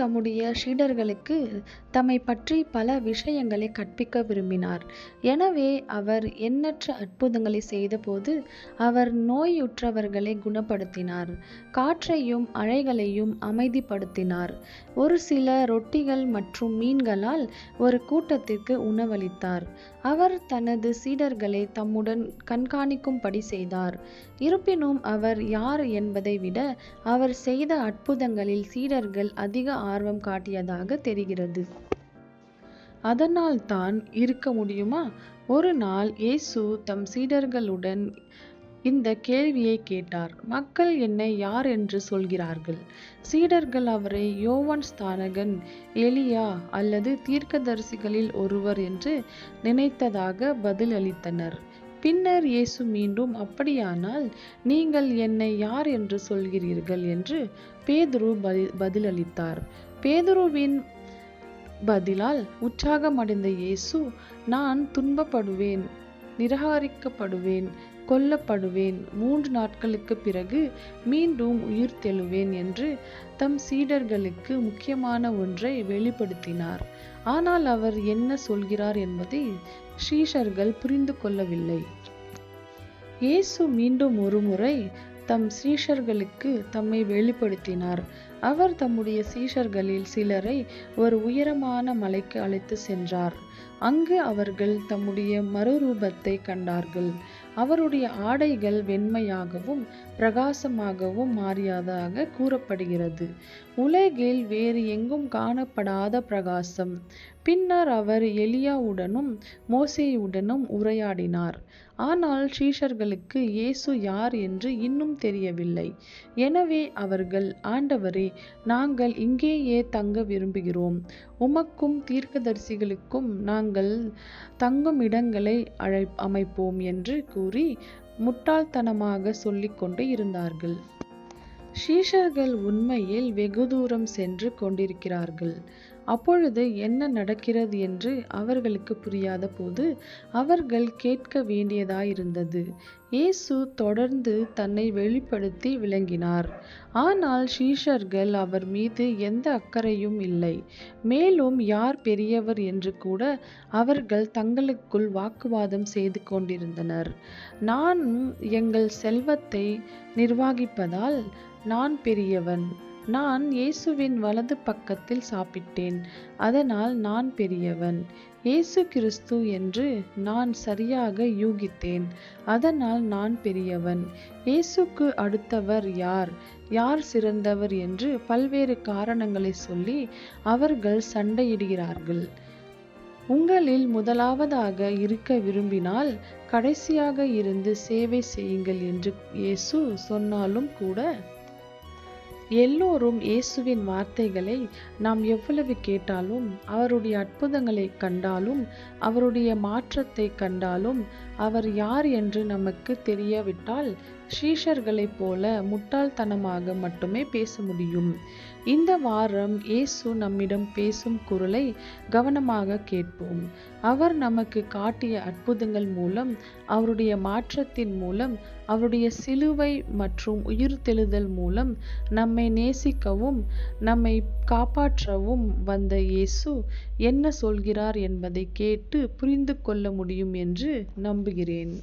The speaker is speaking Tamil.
தம்முடைய சீடர்களுக்கு தம்மை பற்றி பல விஷயங்களை கற்பிக்க விரும்பினார். எனவே அவர் எண்ணற்ற அற்புதங்களை செய்தபோது அவர் நோயுற்றவர்களை குணப்படுத்தினார். காற்றையும் அலைகளையும் அமைதிப்படுத்தினார். ஒரு சில ரொட்டிகள் மற்றும் மீன்களால் ஒரு கூட்டத்திற்கு உணவளித்தார். அவர் தனது சீடர்களை தம்முடன் கண்காணிக்கும்படி செய்தார். இருப்பினும் அவர் யார் என்பதை விட அவர் செய்த அற்புதங்களில் சீடர்கள் அதிக ஆர்வம் காட்டியதாக தெரிகிறது. அதனால் தான் இருக்க முடியுமா? ஒரு நாள் இயேசு தம் சீடர்களுடன் இந்த கேள்வியை கேட்டார் மக்கள் என்னை யார் என்று சொல்கிறார்கள்? சீடர்கள் அவரை யோவான் ஸ்தானகன் எலியா அல்லது தீர்க்கதரிசிகளில் ஒருவர் என்று நினைத்ததாக பதிலளித்தனர் பின்னர் இயேசு மீண்டும் அப்படியானால் நீங்கள் என்னை யார் என்று சொல்கிறீர்கள்? என்று பேதுரு பதிலளித்தார். பேதுருவின் பதிலால் உற்சாகமடைந்த இயேசு நான் துன்பப்படுவேன் நிராகரிக்கப்படுவேன் கொல்லப்படுவேன் மூன்று நாட்களுக்குப் பிறகு மீண்டும் உயிர் தெழுவேன் என்று தம் சீடர்களுக்கு முக்கியமான ஒன்றை வெளிப்படுத்தினார். ஆனால் அவர் என்ன சொல்கிறார் என்பதை ஸ்ரீஷர்கள் புரிந்து கொள்ளவில்லை. இயேசு மீண்டும் ஒருமுறை தம் சீஷர்களுக்கு தம்மை வெளிப்படுத்தினார். அவர் தம்முடைய சீஷர்களில் சிலரை ஒரு உயரமான மலைக்கு அழைத்து சென்றார். அங்கு அவர்கள் தம்முடைய மறுரூபத்தை கண்டார்கள். அவருடைய ஆடைகள் வெண்மையாகவும் பிரகாசமாகவும் மாறியதாக கூறப்படுகிறது. உலகில் வேறு எங்கும் காணப்படாத பிரகாசம். பின்னர் அவர் எலியாவுடனும் மோசேயுடனும் உரையாடினார். ஆனால் சீஷர்களுக்கு இயேசு யார் என்று இன்னும் தெரியவில்லை. எனவே அவர்கள் ஆண்டவரே நாங்கள் இங்கேயே தங்க விரும்புகிறோம். உமக்கும் தீர்க்கதரிசிகளுக்கும் நாங்கள் தங்கும் இடங்களை அழை அமைப்போம் என்று கூறி முட்டாள்தனமாக சொல்லிக்கொண்டு இருந்தார்கள். சீஷர்கள் உண்மையில் வெகு தூரம் சென்று கொண்டிருக்கிறார்கள். அப்பொழுது என்ன நடக்கிறது என்று அவர்களுக்கு புரியாத போது அவர்கள் கேட்க வேண்டியதாயிருந்தது. இயேசு தொடர்ந்து தன்னை வெளிப்படுத்தி விளங்கினார் ஆனால் சீஷர்கள் அவர் மீது எந்த அக்கறையும் இல்லை. மேலும் யார் பெரியவர் என்று கூட அவர்கள் தங்களுக்குள் வாக்குவாதம் செய்து கொண்டிருந்தனர். நான் எங்கள் செல்வத்தை நிர்வாகிப்பதால் நான் பெரியவன். நான் இயேசுவின் வலது பக்கத்தில் சாப்பிட்டேன். அதனால் நான் பெரியவன். இயேசு கிறிஸ்து என்று நான் சரியாக யூகித்தேன். அதனால் நான் பெரியவன். இயேசுக்கு அடுத்தவர் யார்? யார் சிறந்தவர் என்று பல்வேறு காரணங்களை சொல்லி அவர்கள் சண்டையிடுகிறார்கள். உங்களில் முதலாவதாக இருக்க விரும்பினால் கடைசியாக இருந்து சேவை செய்யுங்கள் என்று இயேசு சொன்னாலும் கூட எல்லோரும் இயேசுவின் வார்த்தைகளை நாம் எவ்வளவு கேட்டாலும் அவருடைய அற்புதங்களைக் கண்டாலும் அவருடைய மாற்றத்தை கண்டாலும் அவர் யார் என்று நமக்கு தெரியவிட்டால் ஸ்ரீஷர்களைப் போல முட்டாள்தனமாக மட்டுமே பேச முடியும். இந்த வாரம் இயேசு நம்மிடம் பேசும் குரலை கவனமாக கேட்போம். அவர் நமக்கு காட்டிய அற்புதங்கள் மூலம் அவருடைய மாற்றத்தின் மூலம் அவருடைய சிலுவை மற்றும் உயிர்த்தெழுதல் மூலம் நம்மை நேசிக்கவும் நம்மை காப்பாற்றவும் வந்த இயேசு என்ன சொல்கிறார் என்பதைக் கேட்டு புரிந்து கொள்ள முடியும் என்று நம்புகிறேன்.